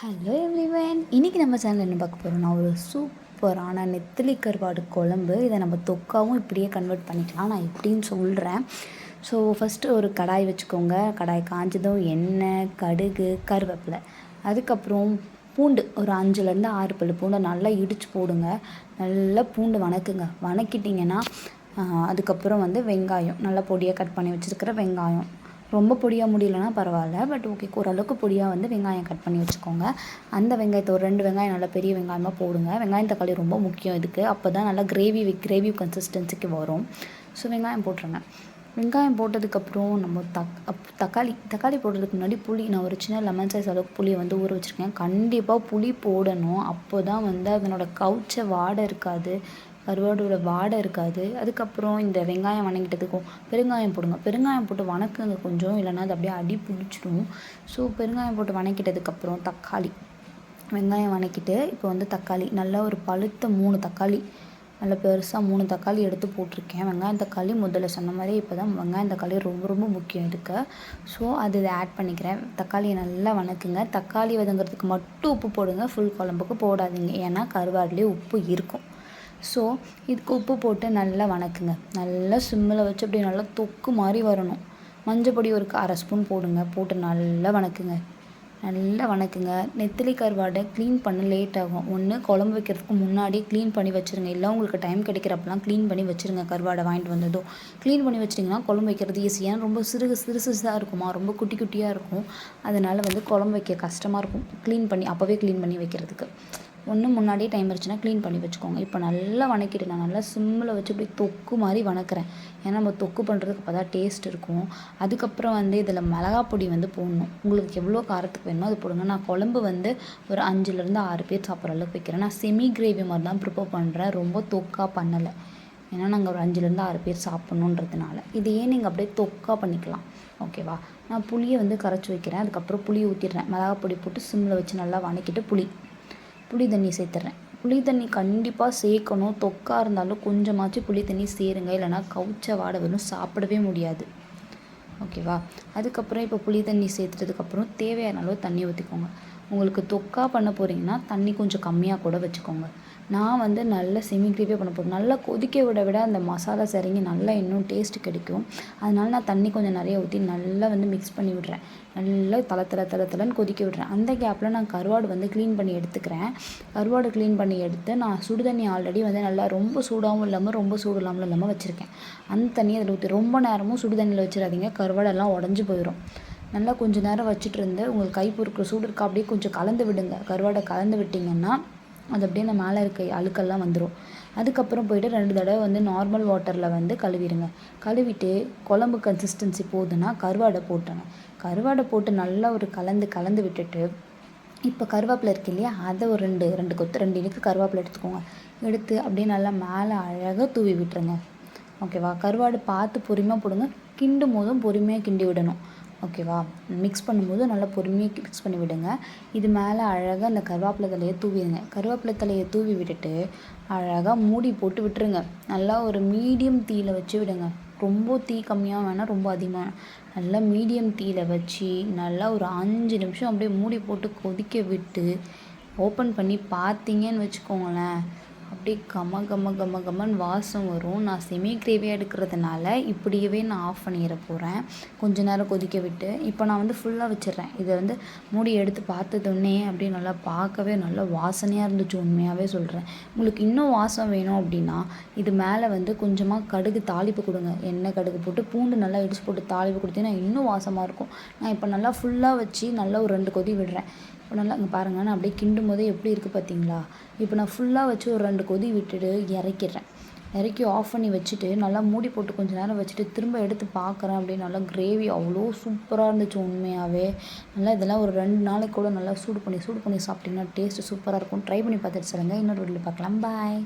Hello everyone இன்றைக்கி நம்ம channel என்ன பார்க்க போகிறோம்னா ஒரு சூப்பரான நெத்திலி கருவாடு குழம்பு. இதை நம்ம தொக்காவும் இப்படியே கன்வெர்ட் பண்ணிக்கலாம். நான் எப்படின்னு சொல்கிறேன் ஸோ ஃபஸ்ட்டு ஒரு கடாய் வச்சுக்கோங்க. கடாய் காஞ்சதும் எண்ணெய் கடுகு கருவேப்பிலை. அதுக்கப்புறம் பூண்டு. ஒரு அஞ்சுலேருந்து ஆறு பல்லு பூண்டை நல்லா இடித்து போடுங்க. நல்லா பூண்டு வணக்குங்க. வணக்கிட்டிங்கன்னா அதுக்கப்புறம் வந்து வெங்காயம். நல்லா பொடியாக கட் பண்ணி வச்சுருக்கிற வெங்காயம். ரொம்ப பொடியாக முடியலன்னா பரவாயில்ல பட் ஓகே ஓரளவுக்கு பொடியாக வந்து வெங்காயம் கட் பண்ணி வச்சுக்கோங்க. அந்த வெங்காயத்தை ஒரு ரெண்டு வெங்காயம் நல்லா பெரிய வெங்காயமாக போடுங்க. வெங்காயம் தக்காளி ரொம்ப முக்கியம் இதுக்கு. அப்போ தான் நல்லா கிரேவி கிரேவி கன்சிஸ்டன்சிக்கு வரும். ஸோ வெங்காயம் போட்டுருங்க. வெங்காயம் போட்டதுக்கப்புறம் நம்ம தக் அப் தக்காளி தக்காளி போடுறதுக்கு முன்னாடி புளி நான் ஒரு சின்ன லெமன் சைஸ் அளவுக்கு புளியை வந்து ஊற வச்சுருக்கேன். கண்டிப்பாக புளி போடணும். அப்போ தான் வந்து அதனோட கவுச்ச வாடை இருக்காது. கருவாடோட வாடை இருக்காது. அதுக்கப்புறம் இந்த வெங்காயம் வணங்கிட்டதுக்கும் பெருங்காயம் போடுங்க. பெருங்காயம் போட்டு வணக்குங்க கொஞ்சம் இல்லைன்னா அது அப்படியே அடி பிடிச்சிடும். ஸோ பெருங்காயம் போட்டு வணக்கிட்டதுக்கப்புறம் தக்காளி. வெங்காயம் வணக்கிட்டு இப்போ வந்து தக்காளி. நல்லா ஒரு பழுத்த மூணு தக்காளி. நல்ல பெருசாக மூணு தக்காளி எடுத்து போட்டிருக்கேன். வெங்காயம் தக்காளி முதல்ல சொன்ன மாதிரி இப்போ தான் வெங்காயம் தக்காளி ரொம்ப ரொம்ப முக்கியம் இதுக்கு ஸோ அது இதை ஆட் பண்ணிக்கிறேன். தக்காளியை நல்லா வணக்குங்க. தக்காளி வதங்கிறதுக்கு மட்டும் உப்பு போடுங்க. ஃபுல் குழம்புக்கு போடாதீங்க. ஏன்னா கருவாடுலேயே உப்பு இருக்கும். ஸோ இதுக்கு உப்பு போட்டு நல்லா வணக்குங்க. நல்லா சிம்மில் வச்சு அப்படி நல்லா தொக்கு மாதிரி வரணும். மஞ்சப்பொடி ஒரு அரை ஸ்பூன் போடுங்க. போட்டு நல்லா வணக்குங்க. நல்லா வணக்குங்க. நெத்திலி கருவாடை க்ளீன் பண்ண லேட் ஆகும். ஒன்று குழம்பு வைக்கிறதுக்கு முன்னாடி க்ளீன் பண்ணி வச்சுருங்க. இல்லை உங்களுக்கு டைம் கிடைக்கிறப்பெல்லாம் க்ளீன் பண்ணி வச்சுருங்க. கருவாடை வாங்கிட்டு வந்ததும். க்ளீன் பண்ணி வச்சிட்டிங்கன்னா குழம்பு வைக்கிறது ஈஸியாக ரொம்ப சிறுகு சிறு சிறுசாக இருக்குமா? ரொம்ப குட்டி குட்டியாக இருக்கும். அதனால் வந்து குழம்பு வைக்க கஷ்டமாக இருக்கும். க்ளீன் பண்ணி அப்போவே க்ளீன் பண்ணி வைக்கிறதுக்கு. ஒன்று முன்னாடியே டைம் இருந்துச்சுன்னா க்ளீன் பண்ணி வச்சுக்கோங்க. இப்போ நல்லா வணக்கிட்டு நான் நல்லா சிம்மில் வச்சு இப்படி தொக்கு மாதிரி வணக்கிறேன். ஏன்னா நம்ம தொக்கு பண்ணுறதுக்கு அப்போ தான் டேஸ்ட் இருக்கும். அதுக்கப்புறம் வந்து இதில் மிளகா பொடி வந்து போடணும். உங்களுக்கு எவ்வளோ காரத்துக்கு வேணுமோ அது போடுங்க. நான் குழம்பு வந்து ஒரு அஞ்சுலேருந்து ஆறு பேர் சாப்பிட்ற அளவுக்கு வைக்கிறேன். நான் செமி கிரேவி மாதிரி தான் ப்ரிப்பேர் பண்ணுறேன் ரொம்ப தொக்காக பண்ணலை. ஏன்னா நாங்கள் ஒரு அஞ்சுலேருந்து ஆறு பேர் சாப்பிட்ணுன்றதுனால. இதையே நீங்கள் அப்படியே தொக்காக பண்ணிக்கலாம். ஓகேவா நான் புளியை வந்து கரைச்சி வைக்கிறேன். அதுக்கப்புறம் புளி ஊற்றிடுறேன் மிளகா பொடி போட்டு சிம்மில் வச்சு நல்லா வணக்கிட்டு புளி. புளி தண்ணி சேர்த்துறேன். புளி தண்ணி கண்டிப்பாக சேர்க்கணும். தொக்காக இருந்தாலும் கொஞ்சமாச்சும் புளி தண்ணி சேருங்க. இல்லைனா கவுச்ச வாடை வரும் சாப்பிடவே முடியாது. ஓகேவா அதுக்கப்புறம் இப்போ புளி தண்ணி சேர்த்துட்டதுக்கப்புறம் தேவையான அளவு தண்ணி ஊற்றிக்கோங்க உங்களுக்கு தொக்கா பண்ண போகிறீங்கன்னா தண்ணி கொஞ்சம் கம்மியாக கூட வச்சுக்கோங்க. நான் வந்து நல்ல செமி கிரேவியாக பண்ண போகிறேன் நல்லா கொதிக்க விட விட அந்த மசாலா சரிங்க நல்லா இன்னும் டேஸ்ட் கிடைக்கும். அதனால நான் தண்ணி கொஞ்சம் நிறைய ஊற்றி நல்லா வந்து மிக்ஸ் பண்ணி விடுறேன். நல்லா தலை தலை தலை தலைன்னு கொதிக்க விடுறேன். அந்த கேப்பில் நான் கருவாடு வந்து க்ளீன் பண்ணி எடுத்துக்கிறேன். கருவாடு க்ளீன் பண்ணி எடுத்து நான் சுடு தண்ணி ஆல்ரெடி வந்து நல்லா ரொம்ப சூடாகவும் இல்லாமல் ரொம்ப சூடு இல்லாமல் இல்லாமல் வச்சுருக்கேன். அந்த தண்ணியை அதில் ஊற்றி ரொம்ப நேரமும் சுடு தண்ணியில் வச்சிடாதீங்க. கருவாடெல்லாம் உடஞ்சி போயிடும் நல்லா கொஞ்சம் நேரம் வச்சுட்டு இருந்து உங்களுக்கு கை பொறுக்கிற சூடு இருக்கா அப்படியே கொஞ்சம் கலந்து விடுங்க. கருவாடை கலந்து விட்டிங்கன்னா அது அப்படியே அந்த மேலே இருக்க அழுக்கெல்லாம் வந்துடும் அதுக்கப்புறம் போயிட்டு ரெண்டு தடவை வந்து நார்மல் வாட்டரில் வந்து கழுவிடுங்க. கழுவிட்டு குழம்பு கன்சிஸ்டன்சி போகுதுன்னா கருவாடை போட்டுருங்க கருவாடை போட்டு நல்லா ஒரு கலந்து கலந்து விட்டுட்டு இப்போ கருவேப்பிலை இருக்கு இல்லையா? அதை ஒரு ரெண்டு ரெண்டு கொத்து ரெண்டு இனுக்கு கருவேப்பிலை எடுத்துக்கோங்க. எடுத்து அப்படியே நல்லா மேலே அழகாக தூவி விட்டுருங்க. ஓகேவா? கருவாடு பார்த்து பொறுமையாக போடுங்க. கிண்டும் போதும் பொறுமையாக கிண்டி விடணும். ஓகேவா? மிக்ஸ் பண்ணும்போது நல்லா பொறுமையாக மிக்ஸ் பண்ணி விடுங்க. இது மேலே அழகாக அந்த கருவேப்பிலை தலையை தூவிடுங்க. கருவேப்பிலை தலையை தூவி விட்டுட்டு அழகாக மூடி போட்டு விட்டுருங்க. நல்லா ஒரு மீடியம் தீயில் வச்சு விடுங்க. ரொம்ப தீ கம்மியாக வேணால் ரொம்ப அதிகமாக நல்லா மீடியம் தீயில் வச்சு நல்லா ஒரு அஞ்சு நிமிஷம் அப்படியே மூடி போட்டு கொதிக்க விட்டு ஓப்பன் பண்ணி பார்த்தீங்கன்னு வச்சுக்கோங்களேன். அப்படியே கம கம கம கமன் வாசம் வரும். நான் செமி கிரேவியாக எடுக்கிறதுனால இப்படியவே நான் ஆஃப் பண்ணிட போகிறேன் கொஞ்ச நேரம் கொதிக்க விட்டு இப்போ நான் வந்து ஃபுல்லாக வச்சிடுறேன். இதை வந்து மூடி எடுத்து பார்த்ததுன்னே அப்படியே நல்லா பார்க்கவே நல்லா வாசனையாக இருந்துச்சு உண்மையாகவே சொல்கிறேன் உங்களுக்கு இன்னும் வாசம் வேணும் அப்படின்னா இது மேலே வந்து கொஞ்சமாக கடுகு தாளிப்பு கொடுங்க. எண்ணெய் கடுகு போட்டு பூண்டு நல்லா இடிச்சு போட்டு தாளிப்பு கொடுத்தீங்கன்னா இன்னும் வாசமாக இருக்கும். நான் இப்போ நல்லா ஃபுல்லாக வச்சு நல்லா ஒரு ரெண்டு கொதி விடுறேன். நல்லா இங்கே பாருங்கள் நான் அப்படியே கிண்டும் போதே எப்படி இருக்குது பார்த்தீங்களா இப்போ நான் ஃபுல்லாக வச்சு ஒரு ரெண்டு கொதி விட்டுட்டு இறக்கிடுறேன். இறக்கி ஆஃப் பண்ணி வச்சுட்டு நல்லா மூடி போட்டு கொஞ்சம் நேரம் வச்சுட்டு திரும்ப எடுத்து பார்க்குறேன் அப்படியே நல்லா கிரேவி அவ்வளோ சூப்பராக இருந்துச்சு உண்மையாகவே நல்லா இதெல்லாம் ஒரு ரெண்டு நாளைக்கு கூட நல்லா சூடு பண்ணி சூடு பண்ணி சாப்பிட்டிங்கன்னா டேஸ்ட்டு சூப்பராக இருக்கும். ட்ரை பண்ணி பார்த்துட்டு சொல்லுங்கள் இன்னொரு வீட்டில் பார்க்கலாம். பாய்